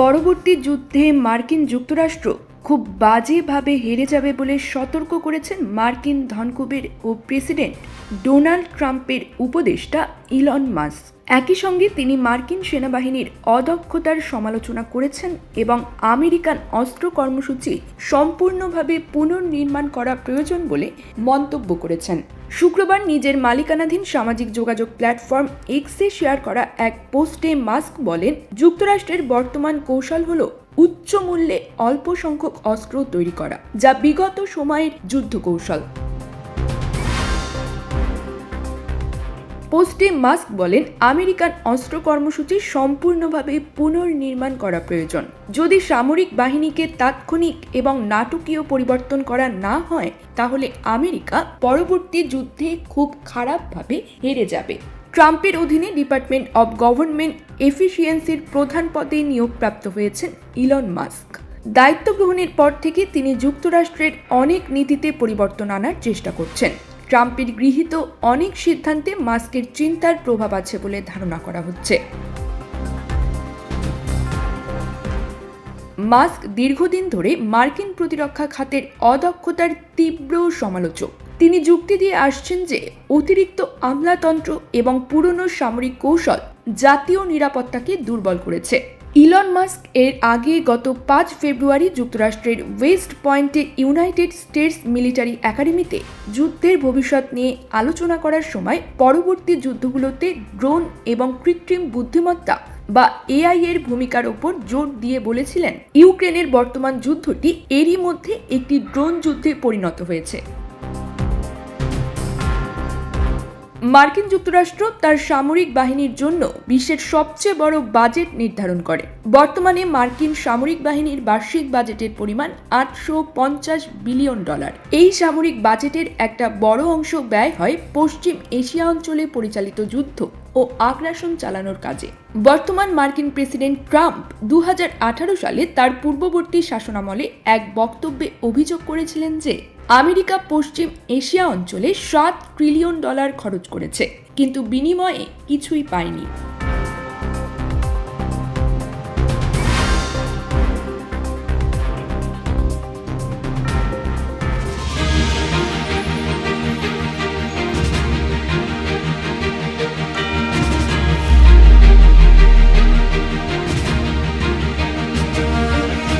পরবর্তী যুদ্ধে মার্কিন যুক্তরাষ্ট্র খুব বাজেভাবে হেরে যাবে বলে সতর্ক করেছেন মার্কিন ধনকুবের ও প্রেসিডেন্ট ডোনাল্ড ট্রাম্পের উপদেষ্টা ইলন মাস্ক। একই সঙ্গে তিনি মার্কিন সেনাবাহিনীর অদক্ষতার সমালোচনা করেছেন এবং আমেরিকান অস্ত্র কর্মসূচি সম্পূর্ণভাবে পুনর্নির্মাণ করা প্রয়োজন বলে মন্তব্য করেছেন। শুক্রবার নিজের মালিকানাধীন সামাজিক যোগাযোগ প্ল্যাটফর্ম এক্সে শেয়ার করা এক পোস্টে মাস্ক বলেন, যুক্তরাষ্ট্রের বর্তমান কৌশল হল উচ্চ মূল্যে অল্প সংখ্যক অস্ত্র তৈরি করা, যা বিগত সময়ের যুদ্ধ কৌশল পোস্টে মাস্ক বলেন, আমেরিকান অস্ত্র কর্মসূচি সম্পূর্ণভাবে পুনর্নির্মাণ করা প্রয়োজন। যদি সামরিক বাহিনীকে তাৎক্ষণিক এবং নাটকীয় পরিবর্তন করা না হয়, তাহলে আমেরিকা পরবর্তী যুদ্ধে খুব খারাপভাবে হেরে যাবে। ট্রাম্পের অধীনে ডিপার্টমেন্ট অব গভর্নমেন্ট এফিসিয়েন্সির প্রধান পদে নিয়োগপ্রাপ্ত হয়েছেন ইলন মাস্ক। দায়িত্ব গ্রহণের পর থেকে তিনি যুক্তরাষ্ট্রের অনেক নীতিতে পরিবর্তন আনার চেষ্টা করছেন। ট্রাম্পের গৃহীত অনেক সিদ্ধান্তে মাস্কের চিন্তার প্রভাব আছে বলে ধারণা করা হচ্ছে। মাস্ক দীর্ঘদিন ধরে মার্কিন প্রতিরক্ষা খাতের অদক্ষতার তীব্র সমালোচক। তিনি যুক্তি দিয়ে আসছেন যে অতিরিক্ত আমলাতন্ত্র এবং পুরনো সামরিক কৌশল জাতীয় নিরাপত্তাকে দুর্বল করেছে। ইলন মাস্ক এর আগে গত পাঁচ ফেব্রুয়ারি যুক্তরাষ্ট্রের ওয়েস্ট পয়েন্টে ইউনাইটেড স্টেটস মিলিটারি একাডেমিতে যুদ্ধের ভবিষ্যৎ নিয়ে আলোচনা করার সময় পরবর্তী যুদ্ধগুলোতে ড্রোন এবং কৃত্রিম বুদ্ধিমত্তা বা এআই এর ভূমিকার ওপর জোর দিয়ে বলেছিলেন। ইউক্রেনের বর্তমান যুদ্ধটি এরই মধ্যে একটি ড্রোন যুদ্ধে পরিণত হয়েছে। মার্কিন যুক্তরাষ্ট্র তার সামরিক বাহিনীর জন্য বিশ্বের সবচেয়ে বড় বাজেট নির্ধারণ করে। বর্তমানে মার্কিন সামরিক বাহিনীর বার্ষিক বাজেটের পরিমাণ আটশো পঞ্চাশ বিলিয়ন ডলার। এই সামরিক বাজেটের একটা বড় অংশ ব্যয় হয় পশ্চিম এশিয়া অঞ্চলে পরিচালিত যুদ্ধ। ও আগ্রাসন চালানোর কাজে। বর্তমান মার্কিন প্রেসিডেন্ট ট্রাম্প দু হাজার আঠারো সালে তার পূর্ববর্তী শাসনামলে এক বক্তব্যে অভিযোগ করেছিলেন যে, আমেরিকা পশ্চিম এশিয়া অঞ্চলে সাত ট্রিলিয়ন ডলার খরচ করেছে, কিন্তু বিনিময়ে কিছুই পায়নি।